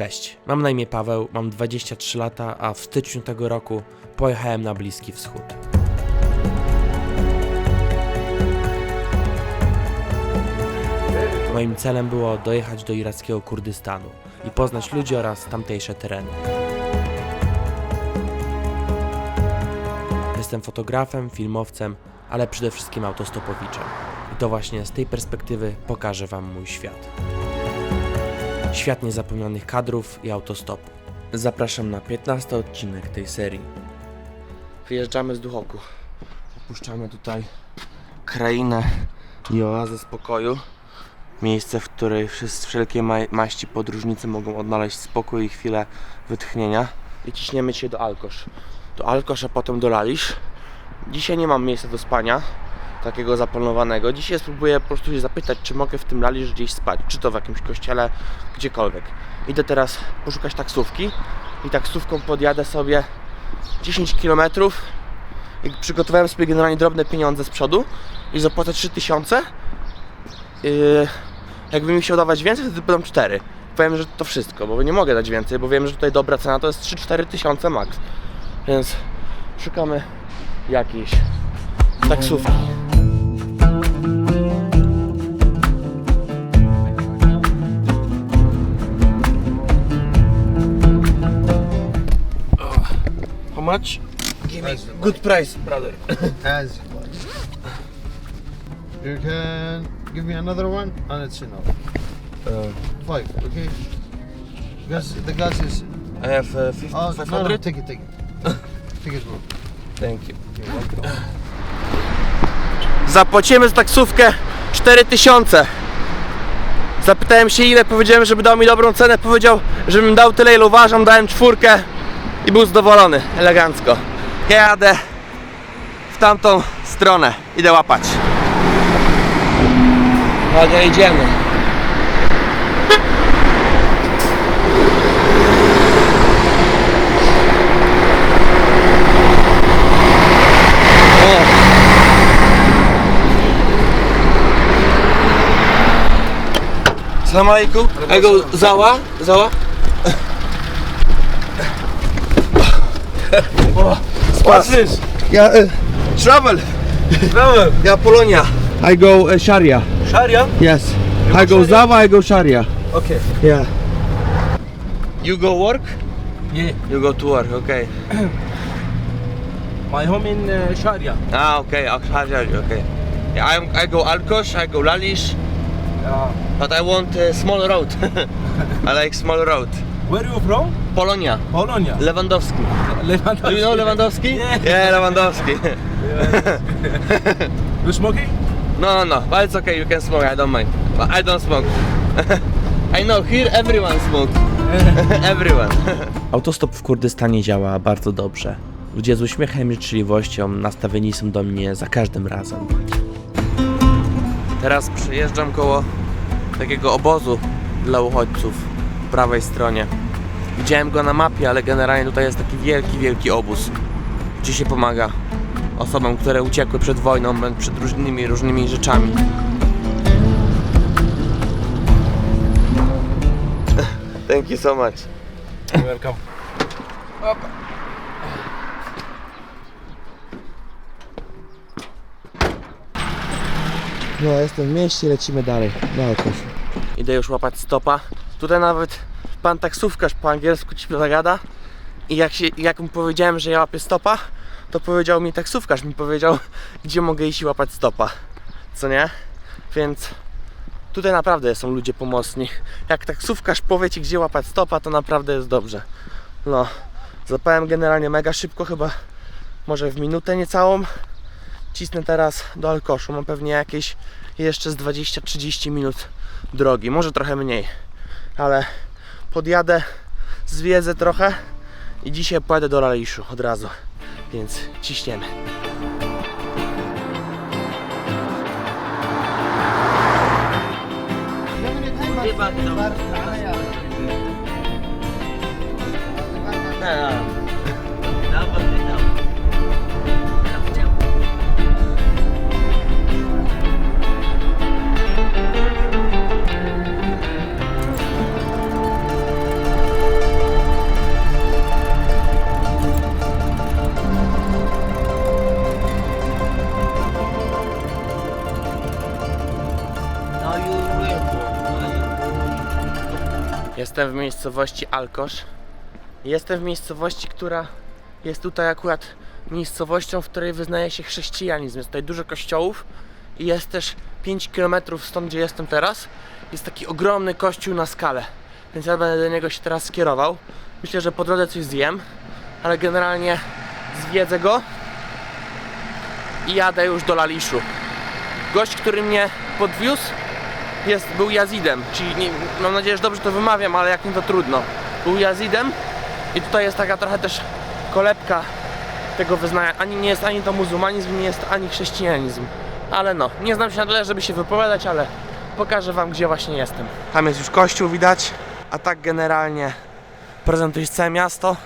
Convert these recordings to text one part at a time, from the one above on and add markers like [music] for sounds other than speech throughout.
Cześć, mam na imię Paweł, mam 23 lata, a w styczniu tego roku pojechałem na Bliski Wschód. Moim celem było dojechać do irackiego Kurdystanu i poznać ludzi oraz tamtejsze tereny. Jestem fotografem, filmowcem, ale przede wszystkim autostopowiczem. I to właśnie z tej perspektywy pokażę Wam mój świat. Świat niezapomnianych kadrów i autostopu. Zapraszam na 15 odcinek tej serii. Wyjeżdżamy z Duchoku. Opuszczamy tutaj krainę i oazę spokoju. Miejsce, w której wszelkie ma- maści podróżnicy mogą odnaleźć spokój i chwilę wytchnienia. I ciśniemy się do Alkosz. Do Alkosz, a potem do Lalisz. Dzisiaj nie mam miejsca do spania takiego zaplanowanego. Dzisiaj spróbuję po prostu się zapytać, czy mogę w tym Lalisz gdzieś spać, czy to w jakimś kościele, gdziekolwiek. Idę teraz poszukać taksówki i taksówką podjadę sobie 10 km i przygotowałem sobie generalnie drobne pieniądze z przodu i zapłacę 3000 yy, jakby mi się dawać więcej, wtedy będą 4 powiem, że to wszystko, bo nie mogę dać więcej, bo wiem, że tutaj dobra cena to jest 3-4 tysiące max więc szukamy jakiejś taksówki much? Give me good price, brother. As you like. You can give me another one, and it's enough. Uh, Five, okay? Because the gas is. I have uh, 50, Oh, no, no, 500. take it, take it. [laughs] take it, bro. Thank you. You're welcome. Zapłacimy za taksówkę 4000. Zapytałem się ile, powiedziałem, żeby dał mi dobrą cenę. Powiedział, żebym dał tyle, ile uważam. Dałem czwórkę i był zadowolony. Elegancko. Ja jadę w tamtą stronę. Idę łapać. Uwaga, idziemy. Salam alaikum. I go Zawa. Zawa. What's this? Yeah, uh, travel. Travel. Yeah, Polonia. I go uh, Sharia. Sharia? Yes. I go Zawa, I go Sharia. Okay. Yeah. You go work? Yeah. You go to work, okay. My home in uh, Sharia. Ah, okay, Sharia, okay. Yeah, I'm, I go Alkosh, I go Lalish, Uh, but I want a small road. [laughs] I like small road. Where you from? Polonia. Polonia. Lewandowski. Lewandowski. Do you know Lewandowski? Yeah. Yeah, Lewandowski. [laughs] You smoking? no, no, no, but it's okay, you can smoke, I don't mind. But I don't smoke. [laughs] I know, here everyone smoke. [laughs] everyone. Autostop w Kurdystanie działa bardzo dobrze. Ludzie z uśmiechem i życzliwością nastawieni są do mnie za każdym razem. Teraz przejeżdżam koło takiego obozu dla uchodźców prawej stronie. Widziałem go na mapie, ale generalnie tutaj jest taki wielki, wielki obóz, gdzie się pomaga osobom, które uciekły przed wojną, przed różnymi, różnymi rzeczami. Thank you so much. Welcome. No, jestem w mieście, lecimy dalej. Na Alkosz. Idę już łapać stopa. Tutaj nawet pan taksówkarz po angielsku ci zagada. I jak, się, jak mu powiedziałem, że ja łapię stopa, to powiedział mi taksówkarz, mi powiedział, [laughs] gdzie mogę iść i łapać stopa. Co nie? Więc tutaj naprawdę są ludzie pomocni. Jak taksówkarz powie ci, gdzie łapać stopa, to naprawdę jest dobrze. No, zapałem generalnie mega szybko, chyba może w minutę niecałą. Cisnę teraz do Alkoszu. Mam pewnie jakieś jeszcze z 20-30 minut drogi, może trochę mniej, ale podjadę, zwiedzę trochę i dzisiaj pojadę do Laliszu od razu, więc ciśniemy. Chyba to. Jestem w miejscowości Alkosz. Jestem w miejscowości, która jest tutaj akurat miejscowością, w której wyznaje się chrześcijanizm. Jest tutaj dużo kościołów i jest też 5 km stąd, gdzie jestem teraz. Jest taki ogromny kościół na skalę, więc ja będę do niego się teraz skierował. Myślę, że po drodze coś zjem, ale generalnie zwiedzę go i jadę już do Laliszu. Gość, który mnie podwiózł, jest, był Yazidem, czyli nie, mam nadzieję, że dobrze to wymawiam, ale jak nie to trudno. Był Yazidem i tutaj jest taka trochę też kolebka tego wyznania. Ani nie jest ani to muzułmanizm, nie jest ani chrześcijanizm. Ale no, nie znam się na tyle, żeby się wypowiadać, ale pokażę wam, gdzie właśnie jestem. Tam jest już kościół, widać, a tak generalnie prezentuje całe miasto.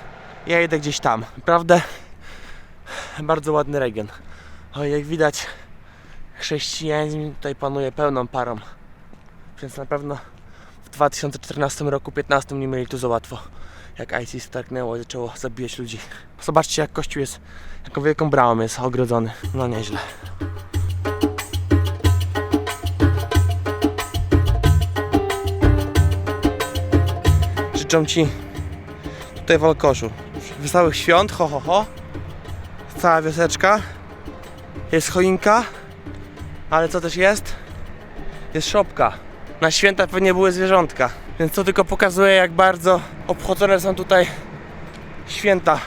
Ja idę gdzieś tam. Naprawdę bardzo ładny region. O, jak widać, chrześcijanizm tutaj panuje pełną parą. Więc na pewno w 2014 roku, 15 nie mieli tu za łatwo. Jak ISIS wtargnęło i zaczęło zabijać ludzi. Zobaczcie jak kościół jest, jaką wielką bramą jest ogrodzony. No nieźle. Życzę Ci tutaj w Alkoszu wesołych świąt, ho ho ho. Cała wioseczka. Jest choinka. Ale co też jest? Jest szopka. Na święta pewnie były zwierzątka. Więc to tylko pokazuje, jak bardzo obchodzone są tutaj święta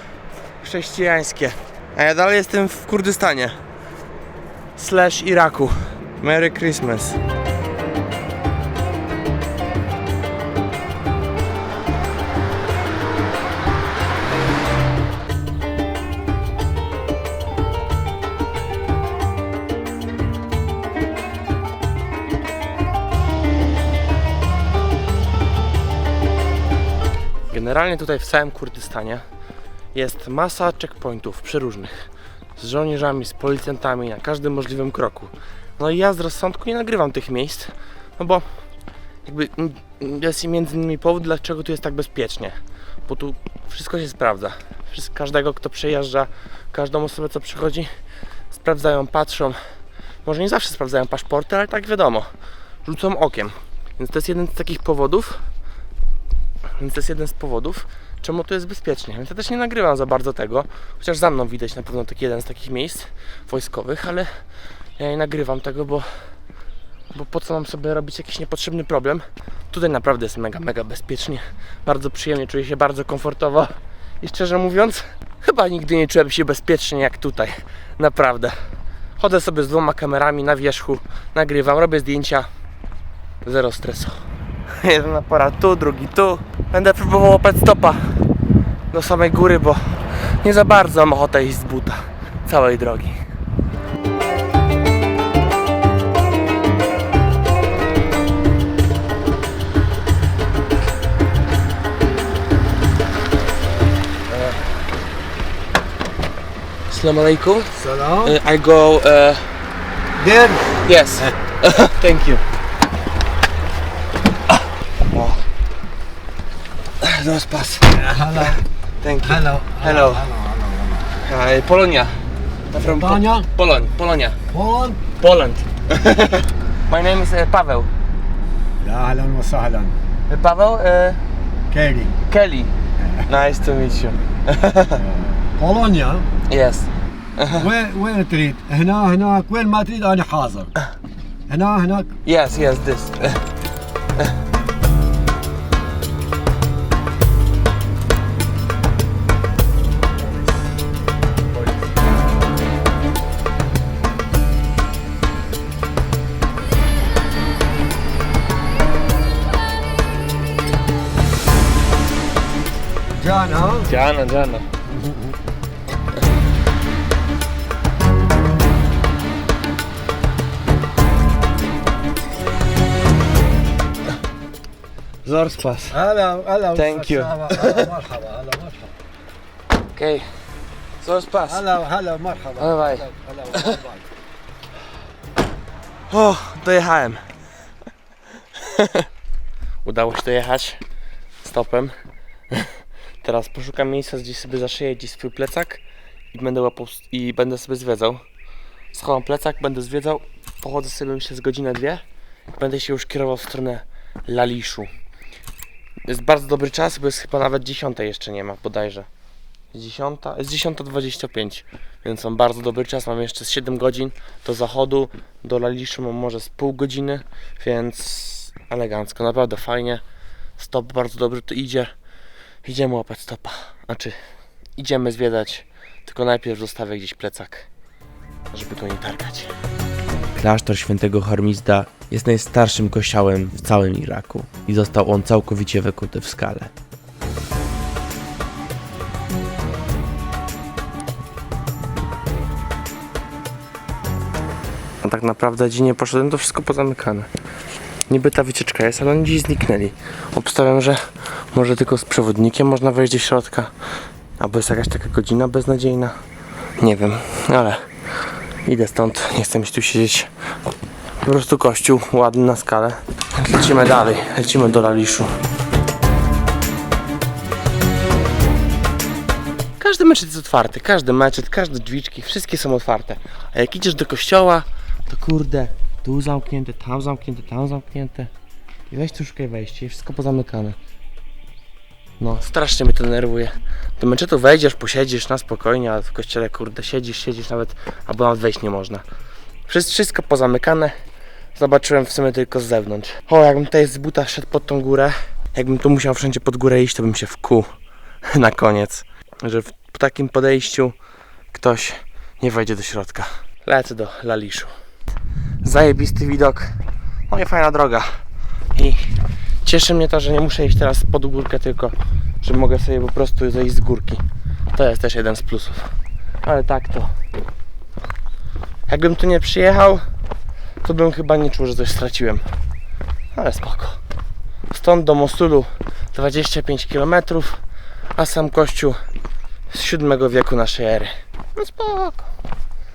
chrześcijańskie. A ja dalej jestem w Kurdystanie. Slash Iraku. Merry Christmas. Generalnie tutaj w całym Kurdystanie jest masa checkpointów przeróżnych. Z żołnierzami, z policjantami na każdym możliwym kroku. No i ja z rozsądku nie nagrywam tych miejsc, no bo jakby mm, jest między innymi powód, dlaczego tu jest tak bezpiecznie. Bo tu wszystko się sprawdza. Każdego, kto przejeżdża, każdą osobę, co przychodzi, sprawdzają, patrzą. Może nie zawsze sprawdzają paszporty, ale tak wiadomo, rzucą okiem. Więc to jest jeden z takich powodów, więc to jest jeden z powodów, czemu tu jest bezpiecznie. Więc ja też nie nagrywam za bardzo tego, chociaż za mną widać na pewno taki jeden z takich miejsc wojskowych, ale ja nie nagrywam tego, bo, bo po co mam sobie robić jakiś niepotrzebny problem. Tutaj naprawdę jest mega, mega bezpiecznie. Bardzo przyjemnie, czuję się bardzo komfortowo i szczerze mówiąc, chyba nigdy nie czułem się bezpiecznie jak tutaj. Naprawdę. Chodzę sobie z dwoma kamerami na wierzchu, nagrywam, robię zdjęcia. Zero stresu. [laughs] Jeden aparat tu, drugi tu. Będę próbował łapać stopa do samej góry, bo nie za bardzo mam ochotę iść z buta całej drogi. Assalamu alaikum. Salam. Uh, I go. Uh, There. yes. [laughs] Thank you. Those pass. Hello. Thank you. Hello. Hello. Uh, Polonia. I'm from Po- Polonia? Poland. Polonia. Poland. Poland. [laughs] My name is uh, Paweł. لا اهلا وسهلا Uh, Paweł uh, كيري Kelly. [laughs] Nice to meet you. بولونيا Yes. [laughs] وين وين تريد؟ هنا هناك وين ما تريد انا حاضر هنا هناك Yes, yes, this. Jana. Jana, Jana. Zorspas. Ala, ala. Thank you. Okay. Zorspas. Ala, ala, marhaba. Bye bye. O, dojechałem. [laughs] Udało się dojechać stopem. Teraz poszukam miejsca, gdzie sobie zaszyję gdzieś swój plecak i będę łapał i będę sobie zwiedzał. Schowam plecak, będę zwiedzał, pochodzę sobie myślę z godzinę, dwie. Będę się już kierował w stronę Laliszu. Jest bardzo dobry czas, bo jest chyba nawet 10 jeszcze nie ma, bodajże. Jest 10, jest 10.25, więc mam bardzo dobry czas. Mam jeszcze z 7 godzin do zachodu, do Laliszu mam może z pół godziny, więc elegancko, naprawdę fajnie. Stop bardzo dobry tu idzie. Idziemy łapać stopa. Znaczy, idziemy zwiedzać, tylko najpierw zostawię gdzieś plecak, żeby go nie targać. Klasztor świętego Hormizda jest najstarszym kościołem w całym Iraku i został on całkowicie wykuty w skale. A tak naprawdę dziś nie poszedłem, to wszystko pozamykane. Niby ta wycieczka jest, ale oni dziś zniknęli. Obstawiam, że może tylko z przewodnikiem można wejść do środka. Albo jest jakaś taka godzina beznadziejna. Nie wiem, ale idę stąd. Nie chcę mi tu siedzieć. Po prostu kościół, ładny na skalę. Lecimy dalej, lecimy do Laliszu. Każdy meczet jest otwarty, każdy meczet, każde drzwiczki, wszystkie są otwarte. A jak idziesz do kościoła, to kurde, tu zamknięte, tam zamknięte, tam zamknięte. I weź tu szukaj wejścia i wszystko pozamykane. No, strasznie mnie to denerwuje. Do meczetu wejdziesz, posiedzisz na spokojnie, a w kościele kurde siedzisz, siedzisz nawet, albo nawet wejść nie można. Wszystko, pozamykane. Zobaczyłem w sumie tylko z zewnątrz. O, jakbym tutaj z buta szedł pod tą górę, jakbym tu musiał wszędzie pod górę iść, to bym się wkuł [laughs] na koniec. Że w takim podejściu ktoś nie wejdzie do środka. Lecę do Laliszu. Zajebisty widok. No i fajna droga. I cieszy mnie to, że nie muszę iść teraz pod górkę, tylko że mogę sobie po prostu zejść z górki. To jest też jeden z plusów. Ale tak to. Jakbym tu nie przyjechał, to bym chyba nie czuł, że coś straciłem. Ale spoko. Stąd do Mosulu 25 km, a sam kościół z VII wieku naszej ery. No spoko.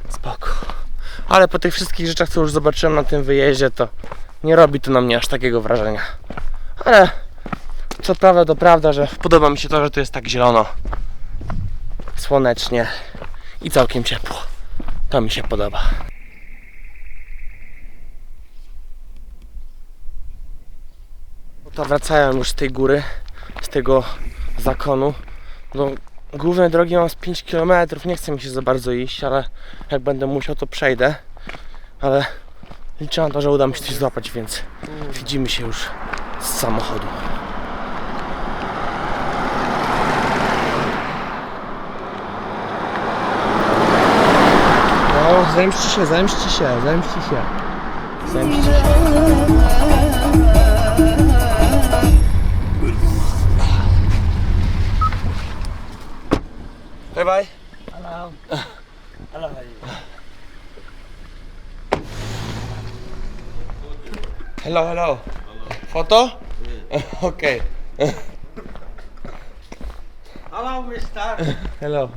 Spoko. Ale po tych wszystkich rzeczach, co już zobaczyłem na tym wyjeździe, to nie robi to na mnie aż takiego wrażenia. Ale co prawda to prawda, że podoba mi się to, że tu jest tak zielono, słonecznie i całkiem ciepło. To mi się podoba. No To wracają już z tej góry, z tego zakonu. No, główne drogi mam z 5 km, nie chce mi się za bardzo iść, ale jak będę musiał to przejdę. Ale liczę na to, że uda mi się coś złapać, więc widzimy się już samochodu. No, zemści się, zemści się, zemści się. Zemści się. Bye bye. Hello. Hello. Hello, hello. Foto? [laughs] Okay. Hello, mister. Hello.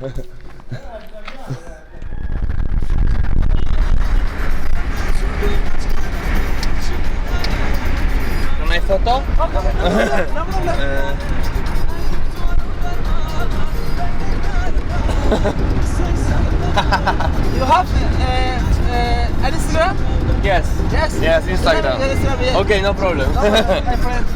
Can I photo? You have uh, uh, Instagram? Yes. Yes. Yes, Instagram. Instagram, yeah. Okay, no problem. My friend.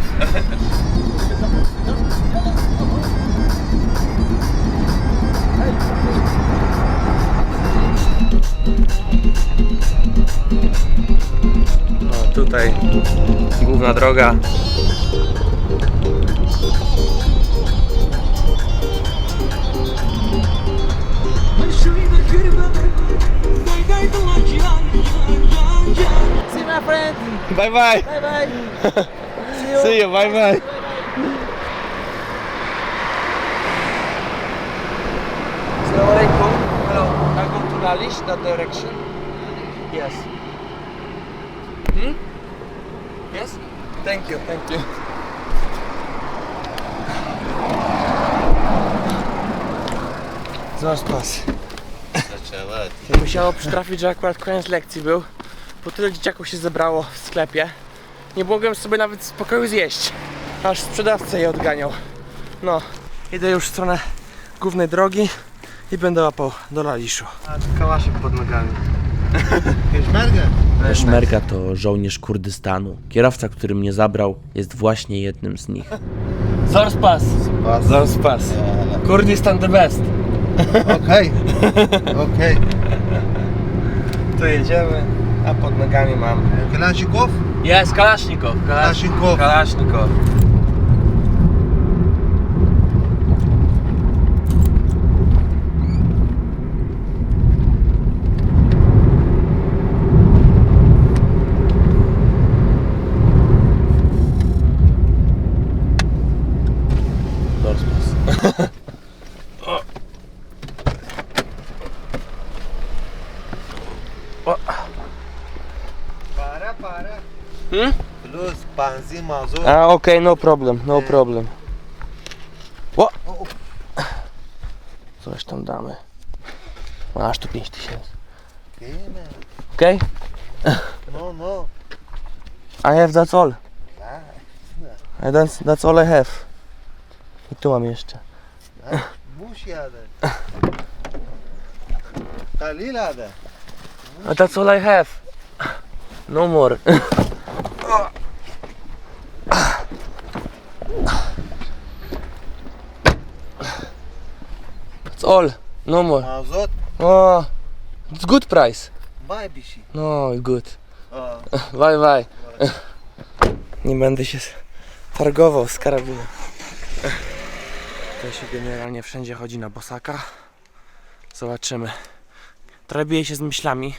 O, tutaj główna droga. Bye bye. Bye bye. See [laughs] you. See you. Bye bye. Assalamu alaikum. Hello. I go to Lalish, that direction. Yes. Hmm? Yes? Thank you, thank you. Zaraz pas. To musiało przytrafić, że akurat koniec lekcji był. Po tyle dzieciaków się zebrało w sklepie. Nie mogłem sobie nawet spokoju zjeść. Aż sprzedawca je odganiał. No, idę już w stronę głównej drogi i będę łapał do Laliszu. A tu kałaszek pod nogami. [laughs] Peshmerga. Peszmerga to żołnierz Kurdystanu. Kierowca, który mnie zabrał, jest właśnie jednym z nich. Zorspas. Zorspas. Kurdistan the best. Okay. okay. Tu jedziemy, a pod nogami mam. Kalashnikov. Jest Kalasznikow. Kalashnikov. Kalasznikow. Zorspas. Para, para. Hmm? Plus benzin mazot. A, okej, no problem, no problem. O! Coś tam damy. Masz tu 5000. Okej? No, no. I have that's all. I that's, that's all I have. I tu mam jeszcze. Bush jadę. Kalil jadę. A that's all I have. No more. That's all. No more. Mazot. Oh, it's good price. Şey. No, good. Aa. [laughs] Bye bye. [laughs] Nie będę się targował z karabinem. To się generalnie wszędzie chodzi na bosaka. Zobaczymy. Trochę biję się z myślami,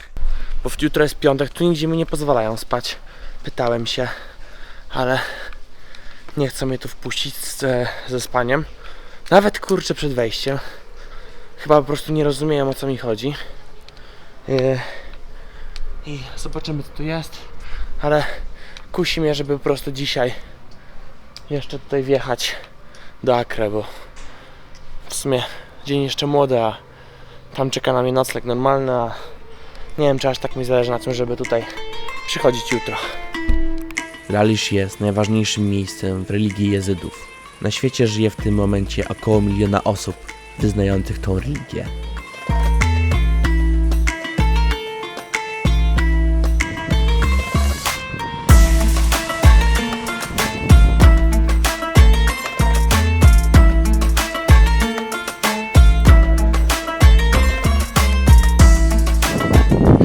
bo w jutro jest piątek, tu nigdzie mi nie pozwalają spać. Pytałem się, ale nie chcą mnie tu wpuścić z, ze spaniem. Nawet kurczę przed wejściem. Chyba po prostu nie rozumieją o co mi chodzi. Yy, I zobaczymy co tu jest. Ale kusi mnie, żeby po prostu dzisiaj jeszcze tutaj wjechać do Acre, bo w sumie dzień jeszcze młody, a tam czeka na mnie nocleg normalny, a nie wiem czy aż tak mi zależy na tym, żeby tutaj przychodzić jutro. Lalisz jest najważniejszym miejscem w religii jezydów. Na świecie żyje w tym momencie około miliona osób wyznających tą religię.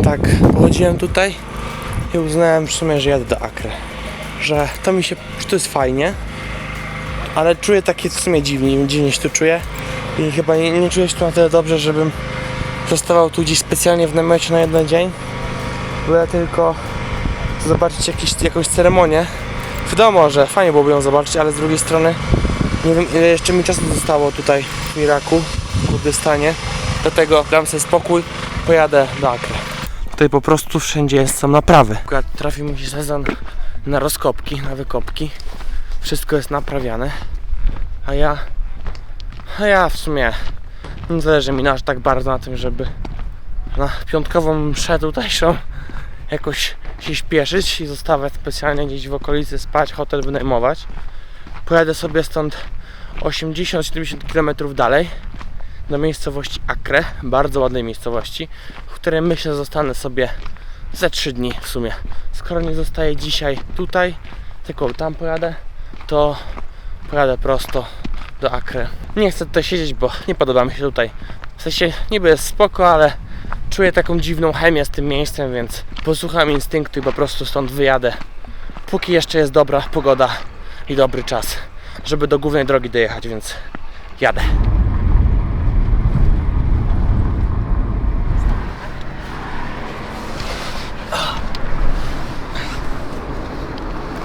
Tak, pochodziłem tutaj i uznałem w sumie, że jadę do Acre. Że to mi się, to jest fajnie, ale czuję takie w sumie dziwnie, dziwnie się tu czuję i chyba nie, nie czuję się tu na tyle dobrze, żebym zostawał tu gdzieś specjalnie w namiocie na jeden dzień, byle tylko zobaczyć jakąś ceremonię. Wiadomo, że fajnie byłoby ją zobaczyć, ale z drugiej strony nie wiem ile jeszcze mi czasu zostało tutaj w Iraku, w Kurdystanie, dlatego dam sobie spokój, pojadę do Acre. Tutaj po prostu wszędzie są naprawy. Akurat trafił mi się sezon na rozkopki, na wykopki. Wszystko jest naprawiane. A ja... A ja w sumie... Nie zależy mi aż tak bardzo na tym, żeby na piątkową mszę tutejszą jakoś się śpieszyć i zostawać specjalnie gdzieś w okolicy spać, hotel wynajmować. Pojadę sobie stąd 80-70 km dalej do miejscowości Acre, bardzo ładnej miejscowości, w której myślę zostanę sobie ze 3 dni w sumie. Skoro nie zostaję dzisiaj tutaj, tylko tam pojadę, to pojadę prosto do Acre. Nie chcę tutaj siedzieć, bo nie podoba mi się tutaj. W sensie niby jest spoko, ale czuję taką dziwną chemię z tym miejscem, więc posłucham instynktu i po prostu stąd wyjadę. Póki jeszcze jest dobra pogoda i dobry czas, żeby do głównej drogi dojechać, więc jadę.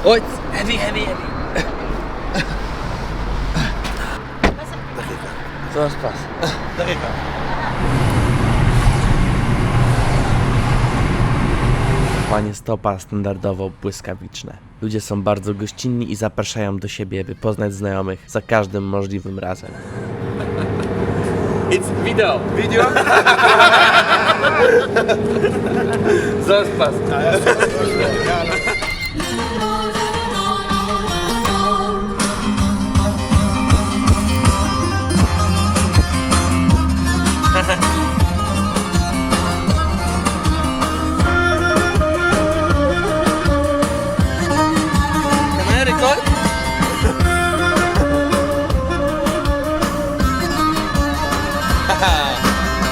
Oj, heavy, heavy, heavy. Zorspas. Panie stopa standardowo błyskawiczne. Ludzie są bardzo gościnni i zapraszają do siebie, by poznać znajomych za każdym możliwym razem. It's video. Video? [laughs] Zorspas. Boss!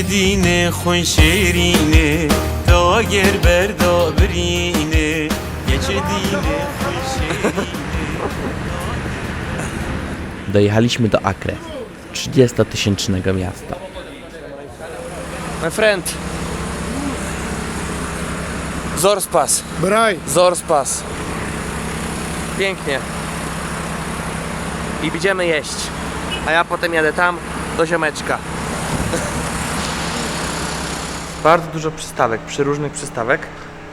geçidine xoy şerine ta ger berda birine geçidine xoy şerine Dojechaliśmy do Acre, 30-tysięcznego miasta. My friend. Zorspas. Braj! Zorspas. Pięknie. I będziemy jeść. A ja potem jadę tam do ziomeczka. Bardzo dużo przystawek, przyróżnych przystawek.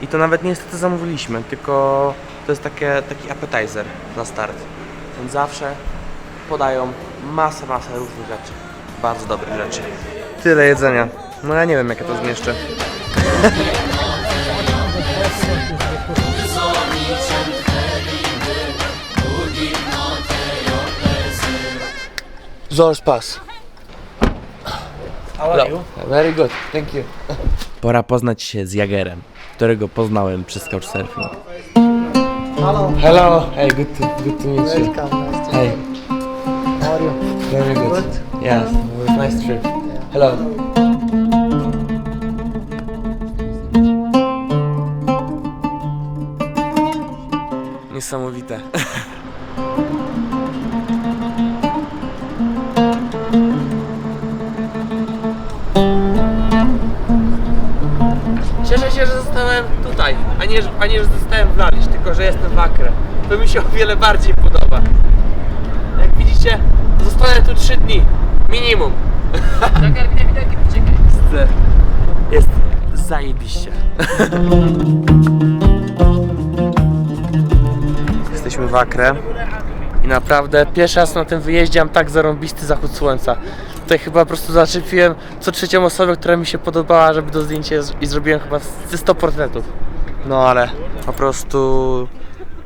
I to nawet nie jest to, co zamówiliśmy, tylko to jest takie, taki appetizer na start. Więc zawsze podają masę, masę różnych rzeczy. Bardzo dobrych rzeczy. Tyle jedzenia. No ja nie wiem, jak ja to zmieszczę. Zorspas. How are you? Very good, thank you. [laughs] Pora poznać się z Jagerem, którego poznałem przez Couchsurfing. Hello, hey, good to, good to meet you. Hey, How are you? very good. Yes, nice trip. Hello. Niesamowite. [laughs] Zostałem tutaj, a nie, a nie że zostałem w Lalisz, tylko że jestem w Acre. To mi się o wiele bardziej podoba. Jak widzicie, zostanę tu 3 dni. Minimum. Jest zajebiście. [laughs] Jesteśmy w Acre i naprawdę pierwszy raz na tym wyjeździe mam tak zarąbisty zachód słońca. Tutaj chyba po prostu zaczepiłem co trzecią osobę, która mi się podobała, żeby do zdjęcia i zrobiłem chyba ze 100 portretów. No ale po prostu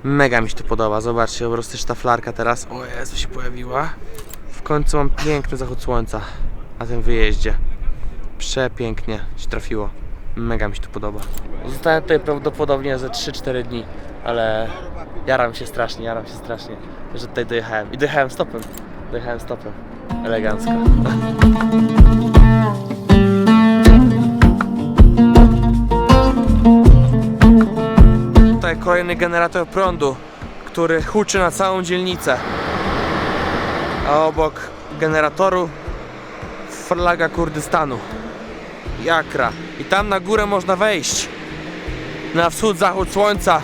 mega mi się to podoba. Zobaczcie, po prostu też ta flarka teraz. O Jezu, się pojawiła. W końcu mam piękny zachód słońca na tym wyjeździe. Przepięknie się trafiło. Mega mi się to podoba. Zostałem tutaj prawdopodobnie ze 3-4 dni, ale jaram się strasznie, jaram się strasznie, że tutaj dojechałem. I dojechałem stopem. Dojechałem stopem. Elegancko. Tutaj kolejny generator prądu, który huczy na całą dzielnicę. A obok generatoru flaga Kurdystanu. Jakra. I tam na górę można wejść. Na wschód, zachód słońca.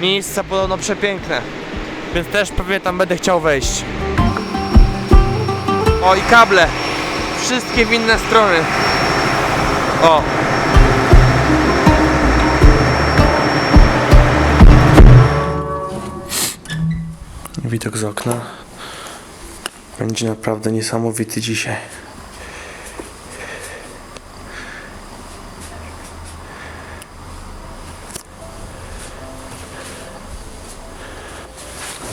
Miejsca podobno przepiękne. Więc też pewnie tam będę chciał wejść. O i kable. Wszystkie w inne strony. O. Widok z okna. Będzie naprawdę niesamowity dzisiaj.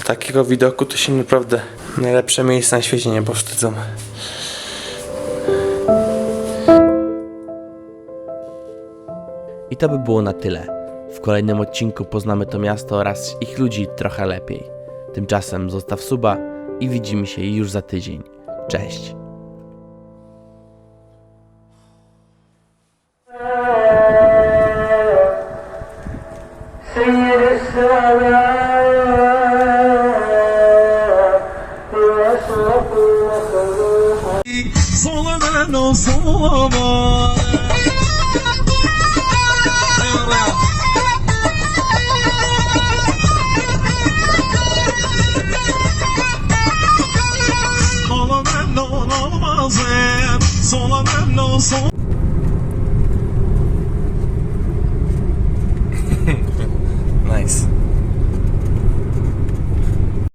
Takiego widoku to się naprawdę najlepsze miejsca na świecie nie powstydzą. I to by było na tyle. W kolejnym odcinku poznamy to miasto oraz ich ludzi trochę lepiej. Tymczasem zostaw suba i widzimy się już za tydzień. Cześć!